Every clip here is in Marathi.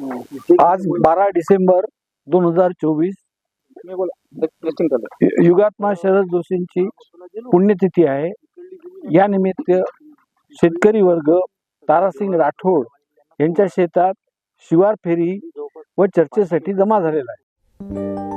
आज बारा डिसेंबर दोन हजार चोवीस युगात्मा शरद जोशींची पुण्यतिथी आहे. या निमित्त शेतकरी वर्ग तारासिंग राठोड यांच्या शेतात शिवार फेरी व चर्चेसाठी जमा झालेला आहे.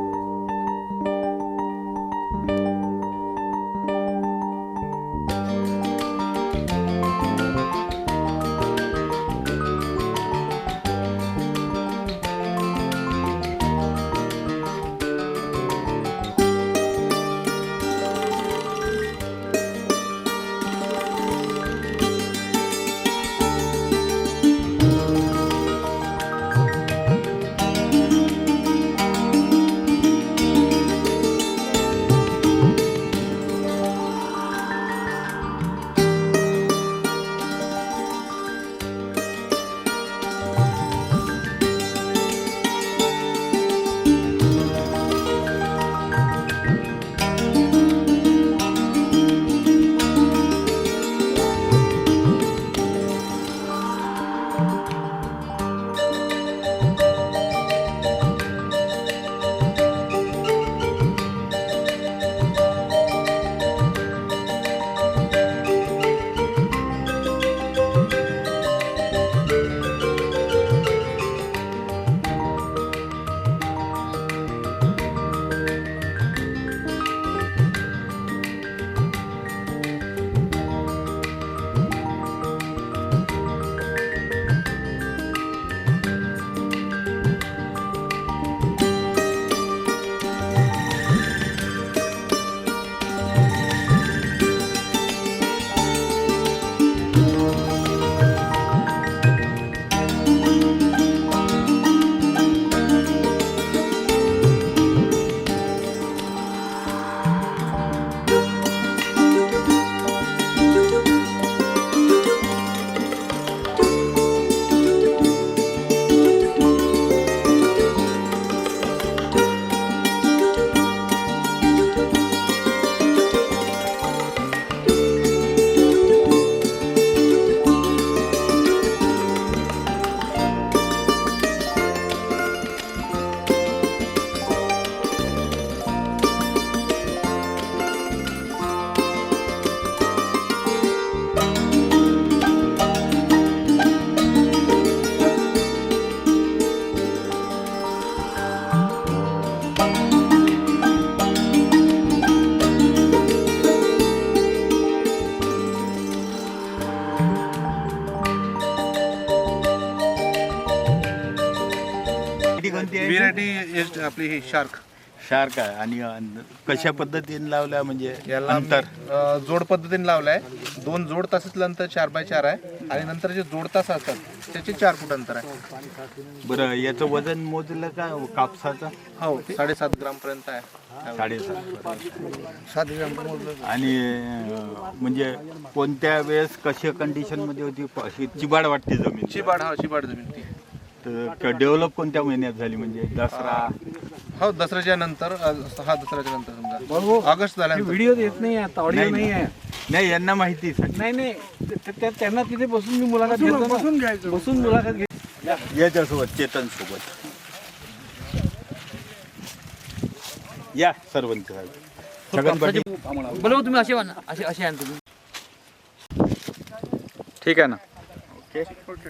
आपली ही शार्क. शार्क आहे. आणि कशा पद्धतीने लावल्या म्हणजे याला अंतर? अ, जोड पद्धतीने लावलाय. दोन जोड तासाचं अंतर चार बाय चार आहे. आणि नंतर जे जोड तास असतात त्याचे चार फूट अंतर आहे. बरं याचं वजन मोजलं का कापसाचं? हो साडेसात ग्राम पर्यंत आहे. साडेसात आणि अं, म्हणजे कोणत्या वेळेस कशा कंडिशनमध्ये होती? प- अशी चिबाड वाटते जमीन. शिबाड हा शिबाड जमीन ती. तर डेव्हलप कोणत्या महिन्यात झाली? म्हणजे दसरा? हो दसऱ्याच्या नंतर अ, हा दसऱ्याच्या नंतर समजा. ऑगस्ट झाल्यानंतर. व्हिडिओ येत नाही आता ऑडिओ नाही, नाही. आहे नाही यांना माहिती. नाही नाही. ते- ते- त्यांना तिथे बसून मी मुलाखत घेतो बसून घ्यायचं. बसून मुलाखत घे याच्यासोबत चेतन सोबत या सर्वंत साहेब. छगन पाटील. बरोबर तुम्ही असे म्हणा असे असे तुम्ही. ठीक आहे ना. ओके.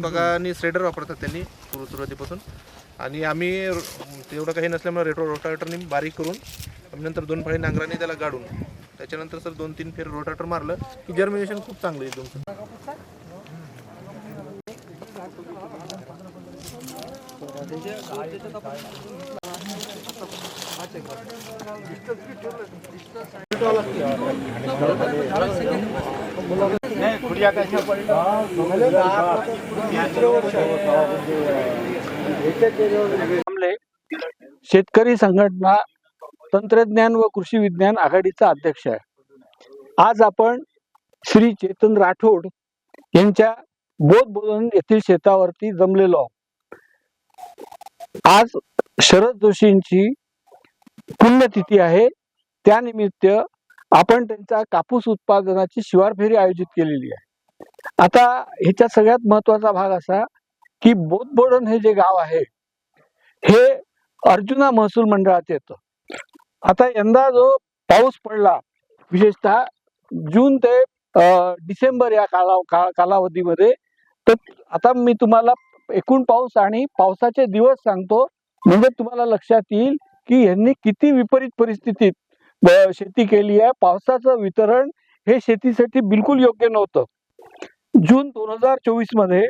बघा श्रेडर वापरतात त्यांनी सुरु- सुरुवातीपासून. आणि आम्ही र- तेवढं काही नसल्यामुळे रेटो रोटावेटरनी बारीक करून आम्ही नंतर दोन फळी नांगराने त्याला गाडून त्याच्यानंतर सर दोन तीन फेर रोटावेटर मारलं की जर्मिनेशन खूप चांगलं आहे तुमचं. नाही कशा शेतकरी संघटना तंत्रज्ञान व कृषी विज्ञान आघाडीचा अध्यक्ष आहे. आज आपण श्री चेतन राठोड यांच्या बोध बोधन येथील शेतावरती जमलेलो आहोत. आज शरद जोशींची पुण्यतिथी आहे. त्यानिमित्त आपण त्यांच्या कापूस उत्पादनाची शिवार फेरी आयोजित केलेली आहे. आता ह्याच्या सगळ्यात महत्त्वाचा भाग असा की बोधबोडण हे जे गाव आहे हे अर्जुना महसूल मंडळात येतं. आता यंदा जो पाऊस पडला विशेषतः जून ते डिसेंबर या काला का- कालावधीमध्ये तर आता मी तुम्हाला एकूण पाऊस आणि पावसाचे दिवस सांगतो म्हणजे तुम्हाला लक्षात येईल की यांनी किती विपरीत परिस्थितीत शेती केली आहे. पावसाचं वितरण हे शेतीसाठी बिलकुल योग्य नव्हतं. जून दोन हजार चोवीसमध्ये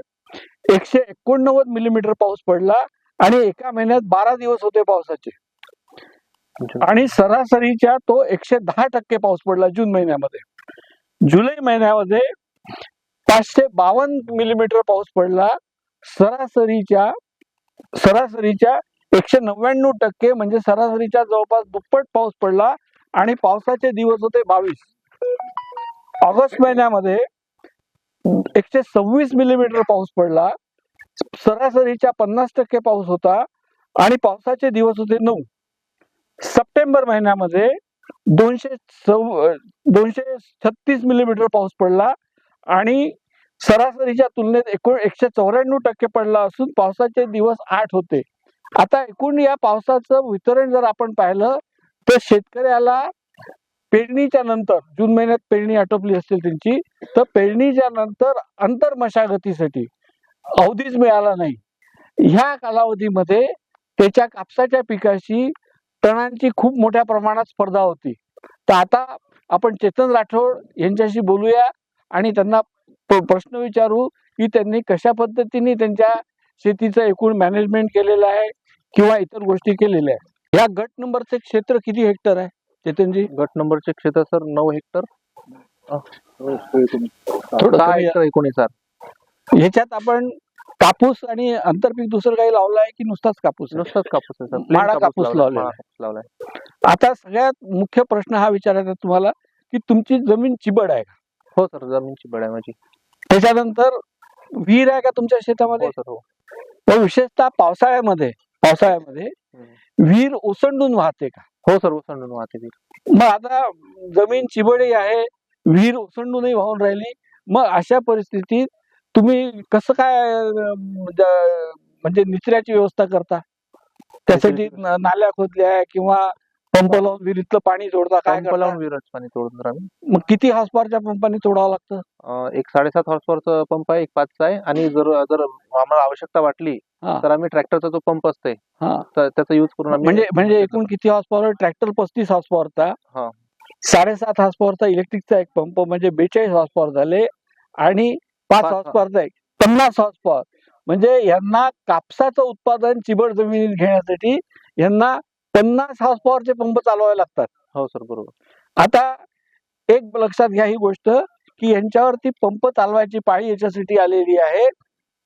एकशे एकोणनव्वद मिलीमीटर पाऊस पडला आणि एका महिन्यात बारा दिवस होते पावसाचे. आणि सरासरीच्या तो एकशे दहा टक्के पाऊस पडला जून महिन्यामध्ये. जुलै महिन्यामध्ये पाचशे बावन्न मिलीमीटर पाऊस पडला. सरासरीच्या सरासरीच्या एकशे नव्याण्णव टक्के म्हणजे सरासरीच्या जवळपास दुप्पट पाऊस पडला. आणि पावसाचे दिवस होते बावीस. ऑगस्ट महिन्यामध्ये एकशे सव्वीस मिलीमीटर पाऊस पडला. सरासरीच्या पन्नास टक्के पाऊस होता आणि पावसाचे दिवस होते नऊ. सप्टेंबर महिन्यामध्ये दोनशे सव दोनशे छत्तीस मिलीमीटर पाऊस पडला आणि सरासरीच्या तुलनेत एकूण एकशे चौऱ्याण्णव टक्के पडला असून पावसाचे दिवस आठ होते. आता एकूण या पावसाचं वितरण जर आपण पाहिलं तर शेतकऱ्याला पेरणीच्या नंतर जून महिन्यात पेरणी आटोपली असेल त्यांची तर पेरणीच्या नंतर अंतर मशागतीसाठी अवधीच मिळाला नाही. ह्या कालावधीमध्ये त्याच्या कापसाच्या पिकाशी तणांची खूप मोठ्या प्रमाणात स्पर्धा होती. तर आता आपण चेतन राठोड यांच्याशी बोलूया आणि त्यांना प्रश्न विचारू की त्यांनी कशा पद्धतीने त्यांच्या शेतीचं एकूण मॅनेजमेंट केलेलं आहे किंवा इतर गोष्टी केलेल्या आहेत. या गट नंबरचे क्षेत्र किती हेक्टर आहे? चेतनजी? गट नंबरचे क्षेत्र सर नऊ हेक्टर. दहा हेक्टर एकोणीस सर. ह्याच्यात आपण कापूस आणि आंतरपीक दुसरं काही लावलं आहे की नुसताच कापूस? नुसताच कापूस आहे सर. माळा कापूस. कापूस लावलाय. आता सगळ्यात मुख्य प्रश्न हा विचारायचा तुम्हाला की तुमची जमीन चिबड आहे का? हो सर जमीनची बड आहे माझी. त्याच्यानंतर विहीर आहे का तुमच्या शेतामध्ये? हो सर हो. विशेषतः पावसाळ्यामध्ये पावसाळ्यामध्ये विहीर ओसंडून वाहते का? हो सर ओसंडून वाहते ती. मग आता जमीन चिबडी आहे विहीर ओसंडूनही वाहून राहिली. मग अशा परिस्थितीत तुम्ही कसं काय म्हणजे निचऱ्याची व्यवस्था करता? त्यासाठी नाल्या खोदल्या किंवा पंप लावून विहिरीतलं पाणी सोडता काय पंप करता? लावून विरच पाणी तोडून सर आम्ही मग किती हॉर्सपावरच्या पंपाने तोडावं लागतं अं, एक साडेसात हॉर्सवरचा पंप आहे एक पाचचा आहे आणि जर जर आम्हाला आवश्यकता वाटली हा. तर आम्ही ट्रॅक्टरचा जो पंप असते हा. तर त्याचा युज करून आम्ही म्हणजे म्हणजे एकूण किती हॉर्सपावर ट्रॅक्टर पस्तीस हॉर्सपावरचा हा. साडेसात हॉर्सपावरचा इलेक्ट्रिकचा एक पंप म्हणजे बेचाळीस हॉर्सपावर झाले आणि पाच पाच हॉर्सपावरचा एक पन्नास हॉर्सपावर म्हणजे यांना कापसाचं उत्पादन चिबड जमिनीत घेण्यासाठी यांना पन्नास हॉर्सपावरचे पंप चालवावे लागतात. हो सर बरोबर. आता एक लक्षात घ्या ही गोष्ट की यांच्यावरती पंप चालवायची पाळी याच्यासाठी आलेली आहे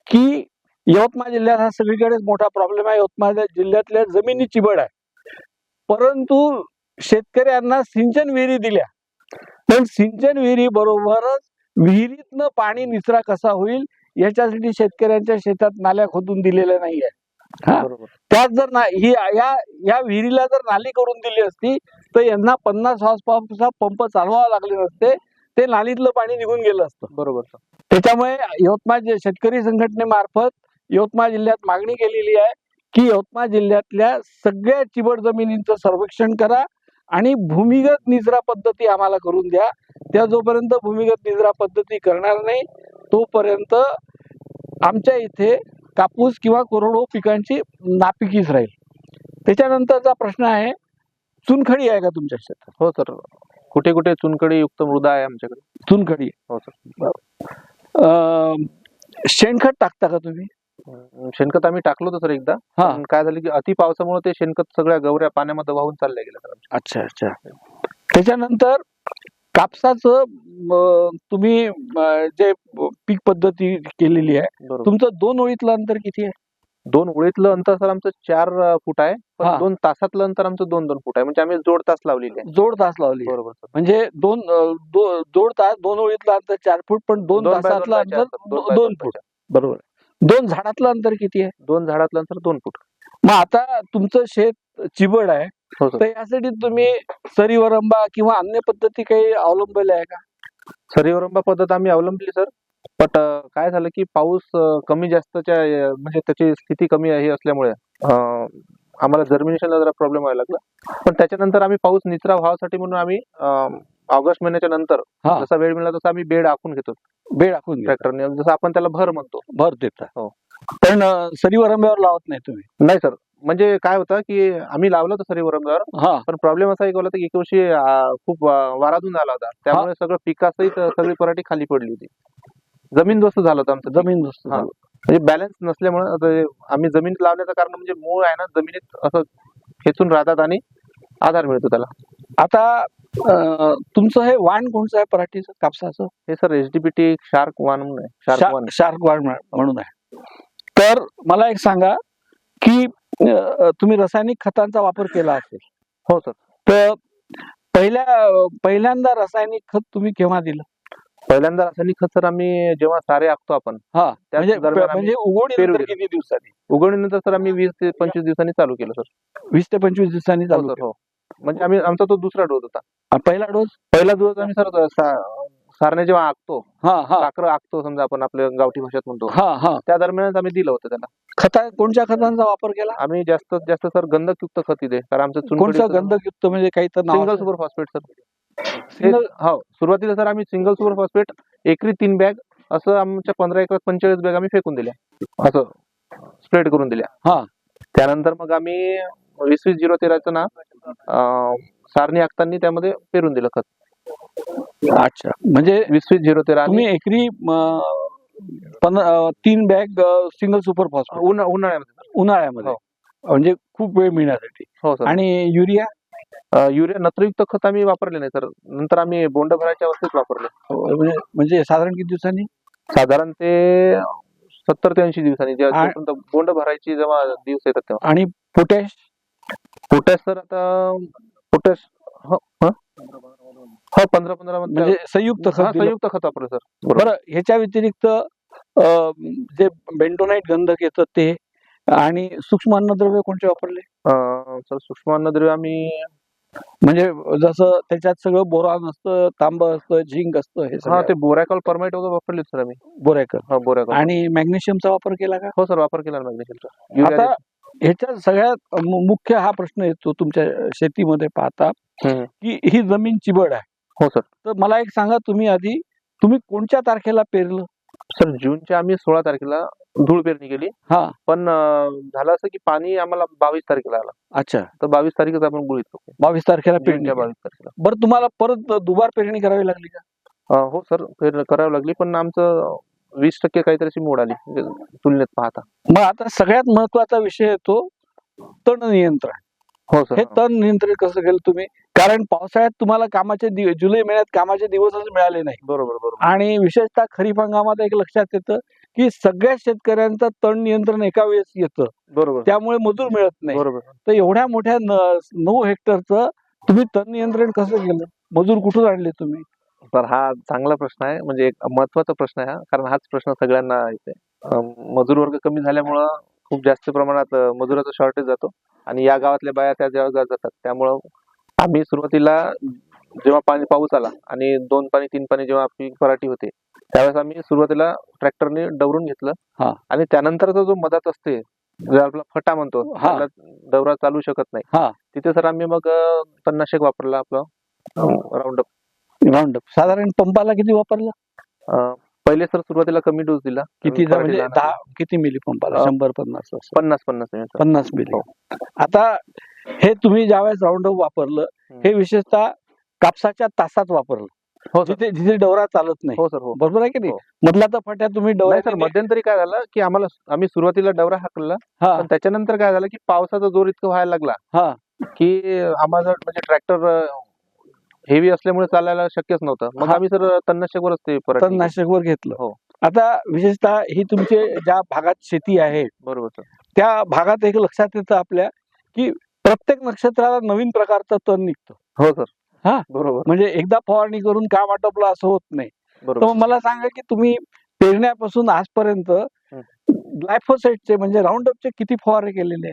की यवतमाळ जिल्ह्यात हा सगळीकडेच मोठा प्रॉब्लेम आहे. यवतमाळ जिल्ह्यातल्या जमिनी चिबड आहे. परंतु शेतकऱ्यांना सिंचन विहिरी दिल्या. पण सिंचन विहिरी बरोबरच विहिरीतनं पाणी निचरा कसा होईल याच्यासाठी शेतकऱ्यांच्या शेतात नाल्या खोदून दिलेल्या नाही आहे त्यात जर ना ही या या विहिरीला जर नाली करून दिली असती तर यांना पन्नास हॉर्स पंपचा पंप चालवावा लागले नसते ते नालीतलं पाणी निघून गेलं असतं. बरोबर त्याच्यामुळे यवतमाळ शेतकरी संघटनेमार्फत यवतमाळ जिल्ह्यात मागणी केलेली आहे की यवतमाळ जिल्ह्यातल्या सगळ्या चिबड जमिनींचं सर्वेक्षण करा आणि भूमिगत निचरा पद्धती आम्हाला करून द्या. त्या जोपर्यंत भूमिगत निचरा पद्धती करणार नाही तोपर्यंत आमच्या इथे कापूस किंवा कोरडो पिकांची नापिकीच राहील. त्याच्यानंतरचा प्रश्न आहे चुनखडी आहे का तुमच्या शेतात? हो सर. कुठे कुठे चुनकडी युक्त मृदा आहे आमच्याकडे. चुनखडी. हो सर. अं, शेणखत टाकता का तुम्ही? शेणखत आम्ही टाकलो होतं सर एकदा. हा. पण काय झालं की अति पावसामुळे ते शेणखत सगळ्या गवऱ्या पाण्यामध्ये वाहून चालल्या सर आमच्या. अच्छा अच्छा. त्याच्यानंतर कापसाचं तुम्ही जे पीक पद्धती केलेली आहे तुमचं दोन ओळीतलं अंतर किती आहे? दोन ओळीतलं अंतर सर आमचं चार फूट आहे पण. दोन तासातलं अंतर आमचं दोन दोन फूट आहे म्हणजे आम्ही जोड तास लावलेली आहे. जोड तास लावली बरोबर म्हणजे दोन जोड तास दोन ओळीतलं अंतर चार फूट पण दोन तासातलं अंतर. दोन फूट. बरोबर. दोन झाडातलं अंतर किती आहे? दोन झाडातलं अंतर दोन फूट. मग आता तुमचं शेत चिबड आहे हो सर तर यासाठी तुम्ही सरीवरंबा किंवा अन्य पद्धती काही अवलंबल्या आहे का? सरीवरंबा पद्धत आम्ही अवलंबली सर. बट काय झालं की पाऊस अं, कमी जास्तच्या अं, म्हणजे त्याची स्थिती कमी आहे असल्यामुळे अं, आम्हाला जर्मिनेशनला जरा प्रॉब्लेम व्हायला लागला. पण त्याच्यानंतर आम्ही पाऊस निचरा व्हावासाठी म्हणून आम्ही अं, ऑगस्ट महिन्याच्या नंतर हा. जसा वेळ मिळाला तसा आम्ही बेड आखून घेतो. बेड आखून घ्या. ट्रॅक्टरने जसं आपण त्याला भर म्हणतो. भर देता. हो. पण अं, सरीवरंब्यावर लावत नाही तुम्ही. नाही सर. म्हणजे काय होतं की आम्ही लावलं होतं सरीवरंब्यावर हा. पण प्रॉब्लेम असा एक होता की एक वर्षी खूप वाराधून झाला होता. त्यामुळे सगळं पिकासहित सगळी पराठी खाली पडली होती. जमीन दोस्त झालं होतं आमचं. जमीन दोस्त हा. झालं. म्हणजे बॅलन्स नसल्यामुळे आम्ही जमिनीत लावण्याचं कारण म्हणजे मूळ आहे ना जमिनीत असं खेचून राहतात आणि आधार मिळतो त्याला. आता अं, तुमचं हे वाण कोणचं आहे पराठीचं कापसाचं? हे सर एचडीपीटी शार्क वन म्हणून आहे. शार्क वन शार्क वाण म्हणून आहे. तर मला एक सांगा की तुम्ही रासायनिक खतांचा वापर केला असेल. हो सर. तर पहिल्या पहिल्यांदा रासायनिक खत तुम्ही केव्हा दिलं? पहिल्यांदा रासायनिक खत सर आम्ही जेव्हा सारे आखतो आपण हा म्हणजे म्हणजे उगवणी पेरू नंतर दिलं. किती दिवसांनी? उगवणीनंतर सर आम्ही वीस ते पंचवीस दिवसांनी चालू केलं सर. वीस ते पंचवीस दिवसांनी हो चालू हो. म्हणजे आम्ही आमचा तो दुसरा डोस होता. पहिला डोस? पहिला डोस आम्ही सर सारणे जेव्हा आखतो हा हा. साखर आखतो समजा आपण आपल्या गावठी भाषेत म्हणतो हा हा. त्या दरम्यानच आम्ही दिलं होतं त्याला. खता कोणत्या खतांचा वापर केला? आम्ही जास्तीत जास्त सर गंधकयुक्त खत दिले कारण आमचं कोणतं गंधकयुक्त म्हणजे काही तर नाव सिंगल असेल. Super phosphate sir. Single- हो सुरुवातीला सर आम्ही सिंगल सुपर फॉस्फेट एकरी तीन बॅग असं आमच्या पंधरा एकरात पंचेचाळीस बॅग आम्ही फेकून दिल्या. असं स्प्रेड करून दिल्या. हा. त्यानंतर मग आम्ही वीस वीस झिरो तेराचं ना अं, सारणी आखताना त्यामध्ये पेरून दिलं खत. अच्छा. म्हणजे वीस वीस झिरो तेरा तुम्ही एकरी तीन बॅग सिंगल सुपर फॉस्फेट. उन्हा- उन्हाळ्यामध्ये. उन्हाळ्यामध्ये. म्हणजे खूप वेळ मिळण्यासाठी. हो सर. आणि युरिया? युरिया नत्रयुक्त खत आम्ही वापरले नाही सर. नंतर आम्ही बोंड भरायच्या अवस्थेत वापरले. म्हणजे म्हणजे साधारण किती दिवसांनी? साधारण ते सत्तर ते ऐंशी दिवसांनी. जेव्हा बोंड भरायची जेव्हा दिवस येतात तेव्हा. आणि पोटॅश? पोटॅश सर आता पोटॅश हो ह? हो पंधरा पंधरा म्हणजे संयुक्त खत हा. संयुक्त खत वापरलं सर. बरं ह्याच्या व्यतिरिक्त जे बेंटोनाइट गंधक येतं ते आणि सूक्ष्म अन्नद्रव्य कोणते वापरले? सर सूक्ष्म अन्नद्रव्य आम्ही म्हणजे जसं त्याच्यात सगळं बोरान असतं तांब असतं झिंक असतं हे हा सगळं. ते बोरॅकॉल परमाइट वगैरे वापरले सर आम्ही. बोरॅकर हा बोरॅकॉल. आणि मॅग्नेशियमचा वापर केला का? हो सर वापर केला मॅग्नेशियमचा. आता ह्याच्यात सगळ्यात मु- मुख्य हा प्रश्न येतो तुमच्या शेतीमध्ये पाहता. की ही जमीन चिबड आहे. हो सर. तर मला एक सांगा तुम्ही आधी तुम्ही कोणत्या तारखेला पेरलं? सर जूनच्या आम्ही सोळा तारखेला धूळ पेरणी केली. हा. पण अं, झालं असं की पाणी आम्हाला बावीस तारखेला आलं. अच्छा. तर बावीस तारीखच आपण गुळीत बावीस तारखेला पेरणी जूनच्या केली. बावीस तारखेला. बरं तुम्हाला परत दुबार पेरणी करावी लागली का? अं, हो सर पेर करावी लागली. पण आमचं वीस टक्के काहीतरी अशी मोड आली. म्हणजे तुलनेत पाहता. मग आता सगळ्यात महत्त्वाचा विषय येतो तण नियंत्रण. हो सर. हे तण नियंत्रण कसं केलं तुम्ही? कारण पावसाळ्यात तुम्हाला कामाचे जुलै महिन्यात कामाचे दिवसच मिळाले नाही. बरोबर बरोबर. आणि विशेषतः खरीप हंगामात एक लक्षात येतं की सगळ्या शेतकऱ्यांचं तण नियंत्रण एका वेळेस येतं. बरोबर. त्यामुळे मजूर मिळत नाही. बरोबर. तर एवढ्या मोठ्या नऊ हेक्टरचं तुम्ही तण नियंत्रण कसं केलं? मजूर कुठून आणले तुम्ही? तर हा चांगला प्रश्न आहे. म्हणजे एक महत्त्वाचा प्रश्न आहे हा. कारण हाच प्रश्न सगळ्यांना येते. मजूर वर्ग कमी झाल्यामुळं खूप जास्त प्रमाणात मजुराचा शॉर्टेज जातो. आणि या गावातल्या बाया त्या जेव्हा जातात. त्यामुळं आम्ही सुरुवातीला जेव्हा पाणी पाऊस आला आणि दोन पाणी तीन पाणी जेव्हा आपली पराठी होते त्यावेळेस आम्ही सुरुवातीला ट्रॅक्टरने डवरून घेतलं हा. आणि त्यानंतरचा जो मदत असते जो आपला फटा म्हणतो हा. दौरा चालू शकत नाही हा. तिथे सर आम्ही मग अं, तणनाशक वापरला आपलं राऊंड राऊंड साधारण पंपाला किती वापरलं पहिले सर सुरुवातीला कमी डोस दिला किती म्हणजे किती मिली पंपाला शंभर पन्नास पन्नास. पन्नास मिली हो. आता हे तुम्ही ज्यावेळेस राऊंड वापरलं हम्म. हे विशेषतः कापसाच्या तासात वापरलं. हो जिथे जिथे डवरा चालत नाही. हो सर हो. बरोबर आहे की नाही? हो. मधला तर फट्या तुम्ही नाही सर मध्यंतरी काय झालं की आम्हाला आम्ही सुरुवातीला डवरा हाकलला हा. पण त्याच्यानंतर काय झालं की पावसाचा जोर इतका व्हायला लागला हा. की आम्हाला म्हणजे ट्रॅक्टर हेवी असल्यामुळे चालायला शक्यच नव्हतं. मग. आम्ही सर तणनाशकवरच ते परत तणनाशकवर घेतलं. हो. आता विशेषतः ही तुमचे ज्या भागात शेती आहे बरोबर त्या भागात एक लक्षात येतं आपल्या की प्रत्येक नक्षत्राला नवीन प्रकारचं तण निघतं. हो सर. हा. बरोबर. म्हणजे एकदा फवारणी करून काम आटोपलं असं होत नाही. तर मला सांगा की तुम्ही पेरण्यापासून आजपर्यंत ग्लायफोसेटचे म्हणजे राऊंड अपचे किती फवारे केलेले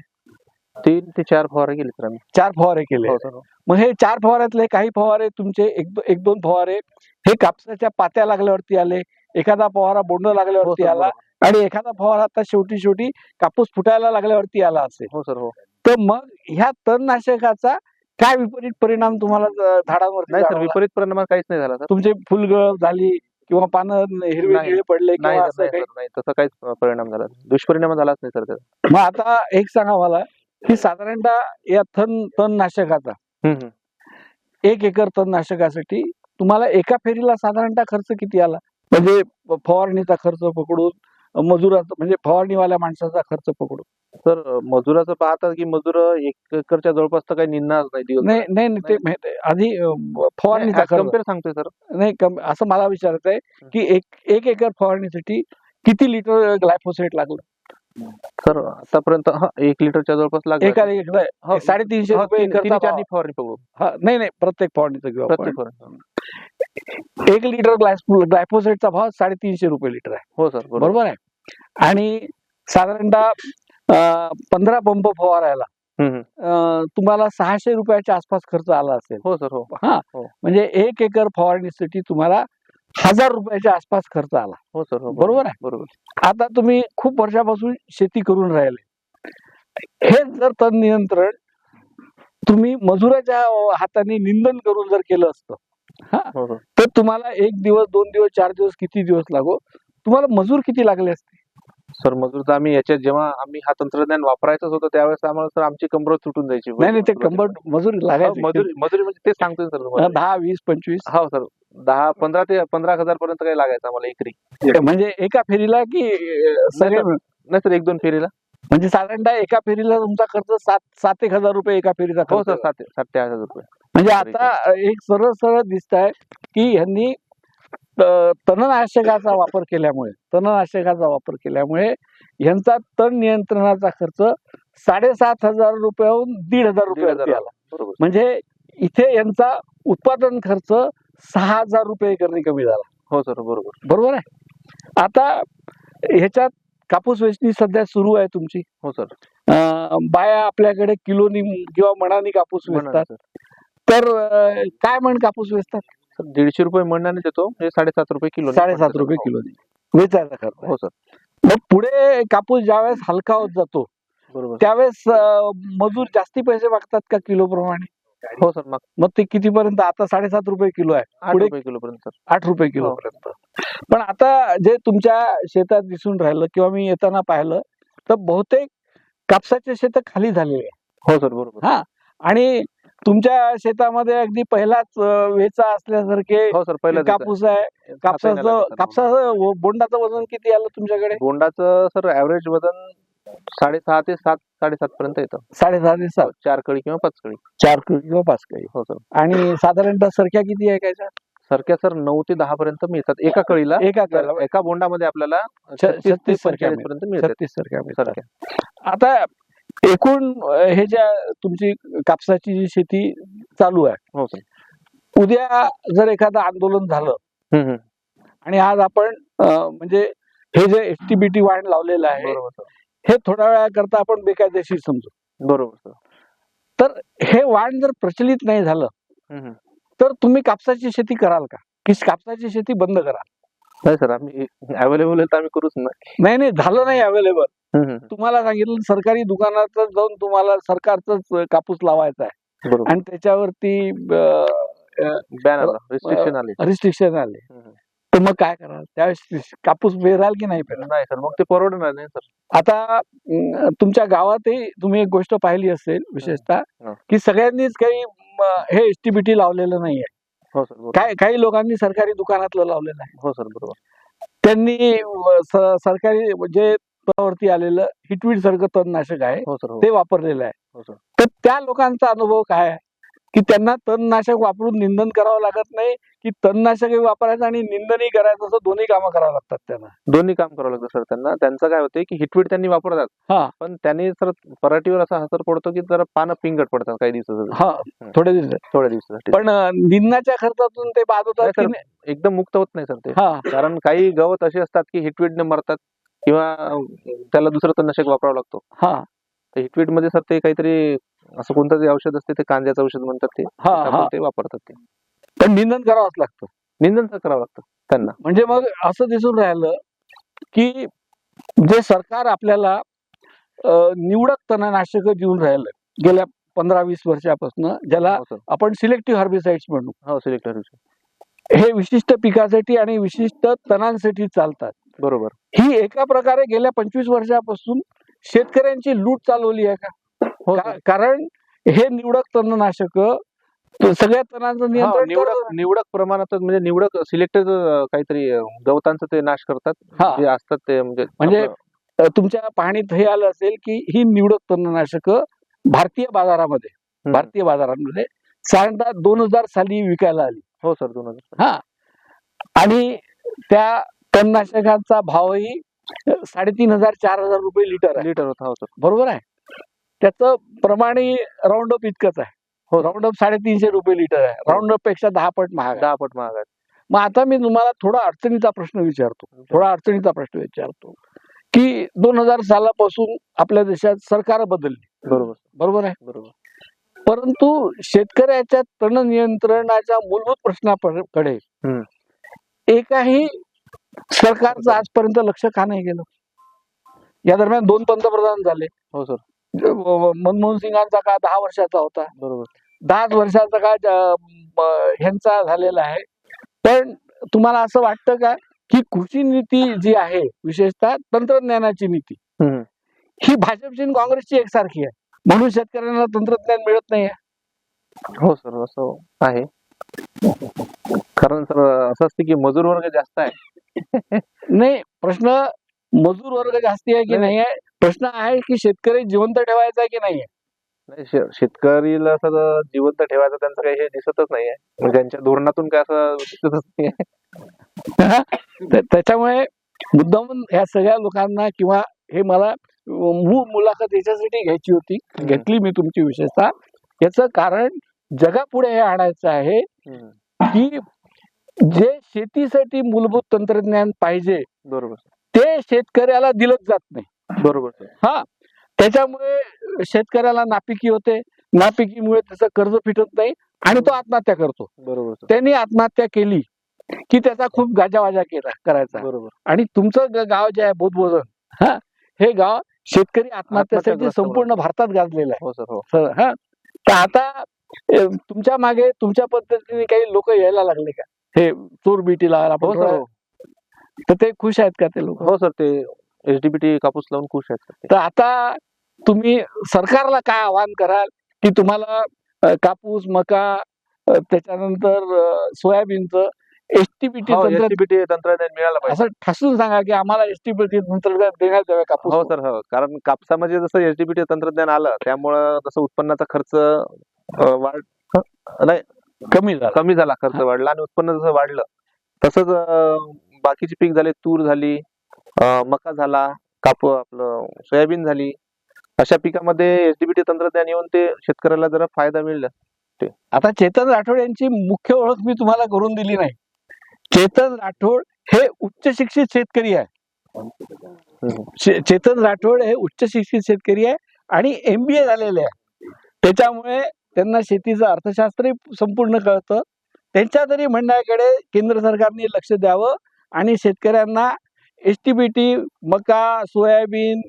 तीन ते चार फवारे गेले सर आम्ही. चार फवारे केले हो सर मग हे चार फवाऱ्यातले काही फवारे तुमचे एक एक दोन फवारे हे कापसाच्या पात्या लागल्यावरती आले एखादा फवारा बोंड हो लागल्यावरती सर आला. आणि एखादा फवारा आता शेवटी शेवटी कापूस फुटायला लागल्यावरती आला असेल. हो सर हो. तर मग ह्या तणनाशकाचा काय विपरीत परिणाम तुम्हाला झाडांवरती नाही सर? विपरीत परिणाम काहीच नाही झाला सर तुमचे फुलगळ झाली किंवा पानं हिरवे पडले नाही किंवा सर असं नाही काही सर नाही तसं काहीच परिणाम झाला नाही. दुष्परिणाम झालाच नाही सर त्याचा मग आता एक सांगा मला की साधारणतः या तण तणनाशकाचा हम्म, हम्म. एक एकर तणनाशकासाठी तुम्हाला एका फेरीला साधारणतः खर्च किती आला म्हणजे फवारणीचा खर्च पकडून मजुराचा म्हणजे फवारणीवाल्या माणसाचा खर्च पकडून. सर मजुराचं पाहता की मजूर एक एकरच्या जवळपास तर काही निघणार नाही दिवस नाही नाही नाही, ते माहीत. आधी फवारणीचा खर्च. कंपेअर सांगतोय सर. नाही कम- असं मला विचारायचं आहे की एक एक एकर फवारणीसाठी किती लिटर ग्लायफोसेट लागलं? सर आतापर्यंत हा एक लिटरच्या जवळपास लागला. एका हो, साडेतीनशे रुपये तीन- एकरचा भाव. फवारणी पकडू. हा, नाही नाही प्रत्येक फवारणीचं घेऊ आपण. प्रत्येक फवारणी. एक लिटर ग्लायफोसेटचा भाव साडेतीनशे रुपये लिटर आहे. हो सर बरोबर. आहे? आणि साधारणतः पंधरा पंप फवारायला तुम्हाला सहाशे रुपयाच्या आसपास खर्च आला असेल. हो सर हो. हा. हो. म्हणजे एक एकर फवारणीसाठी तुम्हाला हजार रुपयाच्या आसपास खर्च आला. हो सर हो बरोबर आहे? बरोबर. आता तुम्ही खूप वर्षापासून शेती करून राहिले. हे जर तण नियंत्रण तुम्ही मजुराच्या हाताने निंदन करून जर केलं असतं हो? हो तर तुम्हाला एक दिवस दोन दिवस चार दिवस किती दिवस लागो? तुम्हाला मजूर किती लागले असते? सर मजूर तर आम्ही याच्यात जेव्हा आम्ही हा तंत्रज्ञान वापरायचंच होतं त्यावेळेस आम्हाला सर आमची कंबर तुटून जायची. नाही नाही ते कंबर मजूर हो, लागायचे. मजुरी मजुरी म्हणजे तेच सांगतोय सर तुम्हाला. दहा वीस पंचवीस. हो सर. दहा पंधरा ते पंधरा हजार पर्यंत काही लागायचं आम्हाला एकरी. म्हणजे एका फेरीला की सगळे नाही, सर. एक दोन फेरीला. म्हणजे साधारणतः एका फेरीला तुमचा खर्च सात सात एक हजार रुपये एका फेरीचा हो खर्च सर. सात सात ते आठ हजार रुपये. म्हणजे आता एक सरळ सरळ दिसत आहे की ह्यांनी तणनाशकाचा वापर केल्यामुळे तणनाशकाचा वापर केल्यामुळे ह्यांचा तण नियंत्रणाचा खर्च साडेसात हजार रुपयाहून दीड हजार रुपये. आला म्हणजे इथे यांचा उत्पादन खर्च सहा हजार रुपये एकरनी कमी झाला. हो सर बरोबर. बरोबर आहे? आता ह्याच्यात कापूस वेचणी सध्या सुरू आहे तुमची. हो सर. बाया आपल्याकडे किलोनी किंवा मणानी कापूस वेचतात. तर अं, काय मण कापूस वेचतात? सर दीडशे रुपये मणाने देतो हे साडेसात रुपये किलो साडेसात रुपये किलोनी वेचायचा खर्च. हो सर. मग पुढे कापूस ज्यावेळेस हलका होत जातो बरोबर. त्यावेळेस अं, मजूर जास्ती पैसे मागतात का किलो प्रमाणे? हो सर मग मग ते कितीपर्यंत? आता साडेसात रुपये किलो आहे. आठ पुढे रुपये किलो पर्यंत सर. आठ रुपये किलो हो. पर्यंत. पण आता जे तुमच्या शेतात दिसून राहिलं किंवा मी येताना पाहिलं तर बहुतेक कापसाचे शेत खाली झालेले आहे. हो सर बरोबर. हा. आणि तुमच्या शेतामध्ये अगदी पहिलाच वेचा असल्यासारखे हो सर पहिला कापूस आहे. कापसाचं कापसाचं बोंडाचं वजन किती आलं तुमच्याकडे? बोंडाचं सर ऍव्हरेज वजन साडेसहा ते सात साडेसात पर्यंत येतं. साडेसहा ते सात? चार कळी किंवा पाच कळी. चार किलो किंवा पाच काही हो सर. आणि साधारणतः सरक्या किती आहे काय सरक्या सर नऊ ते दहा पर्यंत मिळतात. एका कळीला. एका. एका बोंडामध्ये आपल्याला छत्तीस ते पंचेचाळीस पर्यंत मिळतात. सरक्या. आता एकूण हे ज्या तुमची कापसाची जी शेती चालू आहे हो उद्या जर एखादं आंदोलन झालं. आणि आज आपण म्हणजे हे जे एस टी बी टी वाढ लावलेलं आहे हे थोड्या वेळाकरता आपण बेकायदेशीर समजू. बरोबर तर हे वाण जर प्रचलित नाही झालं. तर तुम्ही कापसाची शेती कराल का? की कापसाची शेती बंद कराल? नाही सर आम्ही अवेलेबल आहे तर आम्ही करूच नाही नाही झालं नाही अवेलेबल. तुम्हाला सांगितलं सरकारी दुकानात जाऊन तुम्हाला सरकारचाच कापूस लावायचा आहे. आणि त्याच्यावरती रिस्ट्रिक्शन आले. रिस्ट्रिक्शन आले. हम्म. तर मग काय कराल त्यावेळेस कापूस पेराल की नाही पेराल? नाही सर. मग ते परवडणार नाही सर. आता तुमच्या गावातही तुम्ही एक गोष्ट पाहिली असेल विशेषतः. की सगळ्यांनीच काही हे एसटीबीटी लावलेलं नाहीये हो काय काही लोकांनी सरकारी दुकानातलं लावलेलं आहे. हो सर. बरोबर. त्यांनी सरकारी जे तळावरती आलेलं हिटवीट सारखं तणनाशक आहे. हो हो. ते वापरलेलं आहे. हो तर त्या लोकांचा अनुभव काय आहे? की त्यांना तणनाशक वापरून निंदन करावं लागत नाही की तणनाशकही वापरायचं आणि निंदनही करायचं असं दोन्ही कामं करावं लागतात त्यांना. दोन्ही काम करावं लागतं सर त्यांना. त्यांचं काय होते की हिटवीट त्यांनी वापरतात. हा. पण त्यांनी सर पराठीवर असा असर पडतो की जरा पानं पिंगट पडतात काही दिवसासाठी हा थोडे दिवस थोड्या दिवसासाठी. पण निंदनाच्या खर्चातून ते बाद होतात? एकदम मुक्त होत नाही सर ते. कारण काही गवत असे असतात की हिटवीटने मरतात. किंवा त्याला दुसरं तणनाशक वापरावं लागतो. हा. तर हिटवीटमध्ये सर ते काहीतरी असं कोणतं तरी औषध असते ते कांद्याचं औषध म्हणतात ते. हा ते वापरतात ते. पण निंदन करावंच लागतं. निंदन सर करावं लागतं त्यांना. म्हणजे मग असं दिसून राहिलं की जे सरकार आपल्याला अं, निवडक तणनाशक देऊन राहिलं गेल्या पंधरा वीस वर्षापासून ज्याला हो आपण सिलेक्टिव्ह हार्बिसाइड्स म्हणू. हो सिलेक्टर हे विशिष्ट पिकासाठी आणि विशिष्ट तणांसाठी चालतात. बरोबर. ही एका प्रकारे गेल्या पंचवीस वर्षापासून शेतकऱ्यांची लूट चालवली आहे का? हो का- कारण हे निवडक तणनाशक सगळ्या तणांचं हा, नियंत्रण निवडक करतं. निवडक प्रमाणात म्हणजे निवडक सिलेक्टेड काहीतरी अं, गवतांचं ते नाश करतात. हा. जे असतात ते म्हणजे म्हणजे आपलं- अ, तुमच्या पाहणीत हे आलं असेल की ही निवडक तणनाशक भारतीय बाजारामध्ये हम्म. भारतीय बाजारांमध्ये साधारणतः दोन हजार साली विकायला आली. हो सर दोन हजार हा. आणि त्या तणनाशकांचा भावही साडेतीन हजार चार हजार रुपये लिटर आहे. लिटर होता हो सर बरोबर आहे? त्याचं प्रमाणे राऊंड अप इतकंच आहे. हो. राऊंड अप साडेतीनशे रुपये लिटर आहे. राऊंड अपपेक्षा दहा पट महाग आहे. दहा पट महाग आहेत मग आता मी तुम्हाला थोडा अडचणीचा प्रश्न विचारतो. थोडा अडचणीचा प्रश्न विचारतो. की दोन हजार सालापासून आपल्या देशात सरकार बदलली. बरोबर. बरोबर आहे? बरोबर. परंतु शेतकऱ्याच्या तण नियंत्रणाच्या मूलभूत प्रश्नाकडे. एकाही सरकारचं आजपर्यंत लक्ष का नाही गेलं? या दरम्यान दोन पंतप्रधान झाले. हो सर. मनमोहन सिंगांचा काळ दहा वर्षाचा होता. बरोबर. दहाच वर्षाचा काळ ह्यांचा झालेला आहे. पण तुम्हाला असं वाटतं का की कृषी नीती जी आहे विशेषतः तंत्रज्ञानाची नीती. ही भाजपची आणि काँग्रेसची एकसारखी आहे. म्हणून शेतकऱ्यांना तंत्रज्ञान मिळत नाही हो सर असं आहे. कारण सर असं असते की मजूर वर्ग जास्त आहे. नाही प्रश्न मजूर वर्ग जास्ती आहे की नाही. नाही आहे प्रश्न आहे की शेतकरी जिवंत ठेवायचा आहे की नाही आहे नाही शे- शेतकरीला असं जिवंत ठेवायचं त्यांचं काही हे दिसतच नाहीये म्हणजे त्यांच्या धोरणातून काय असं दिसतच नाहीये तर त्याच्यामुळे मुद्दामून ह्या सगळ्या लोकांना किंवा हे मला मूळ मुलाखत याच्यासाठी घ्यायची होती. घेतली मी तुमची विशेषतः याचं कारण जगापुढे हे आणायचं आहे. की जे शेतीसाठी मूलभूत तंत्रज्ञान पाहिजे बरोबर. ते शेतकऱ्याला दिलंच जात नाही. बरोबर सर. त्याच्यामुळे शेतकऱ्याला नापिकी होते. नापिकीमुळे त्याचं कर्ज फिटत नाही आणि तो आत्महत्या करतो. बरोबर त्यांनी आत्महत्या केली की त्याचा खूप गाजावाजा केला करायचा. बरोबर. आणि तुमचं गाव जे आहे बोधबोधन हा हे गाव शेतकरी आत्महत्यासाठी संपूर्ण भारतात गाजलेलं आहे. हो सर हो. सर हा. तर आता तुमच्या मागे तुमच्या पद्धतीने काही लोक यायला लागले का? हे चोर बिटी लावायला हो आपण सर. थोडं- तर ते खुश आहेत का ते लोक? हो सर ते एचडीबीटी कापूस लावून खुश आहेत सर ते. तर आता तुम्ही सरकारला काय आवाहन कराल की तुम्हाला अ, कापूस मका अ, त्याच्यानंतर अ, सोयाबीनचं एसटीबीटी हो, तंत्र STBT तंत्रज्ञान मिळालं पाहिजे. असं ठासून सांगा की आम्हाला एसटीबीटी तंत्रज्ञान देण्यात यावं कापूस. हो सर हो. कारण कापसामध्ये जसं एचडीबीटी तंत्रज्ञान आलं त्यामुळं जसं उत्पन्नाचा खर्च अं, वाढ नाही कमी झाला कमी झाला खर्च वाढला आणि उत्पन्न जसं वाढलं तसंच बाकीची पीक झाले तूर झाली मका झाला काप आपलं सोयाबीन झाली. अशा पिकामध्ये एचडीबीटी तंत्रज्ञान येऊन ते शेतकऱ्याला जरा फायदा मिळला. आता चेतन राठोड यांची मुख्य ओळख मी तुम्हाला करून दिली नाही. चेतन राठोड हे उच्च शिक्षित शेतकरी आहे. चेतन राठोड हे उच्च शिक्षित शेतकरी आहे आणि एमबीए झालेले आहे. त्याच्यामुळे त्यांना शेतीचं अर्थशास्त्रही संपूर्ण कळतं. त्यांच्या तरी म्हणण्याकडे केंद्र सरकारने लक्ष द्यावं आणि शेतकऱ्यांना एस टी बी टी मका सोयाबीन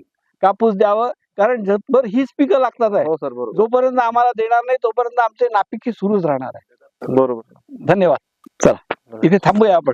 कापूस द्यावं. कारण जगभर हीच पिकं लागतात आहे. हो जोपर्यंत आम्हाला देणार नाही तोपर्यंत आमचे नापिकी सुरूच राहणार आहे. बरोबर. धन्यवाद. चला इथे थांबूया आपण.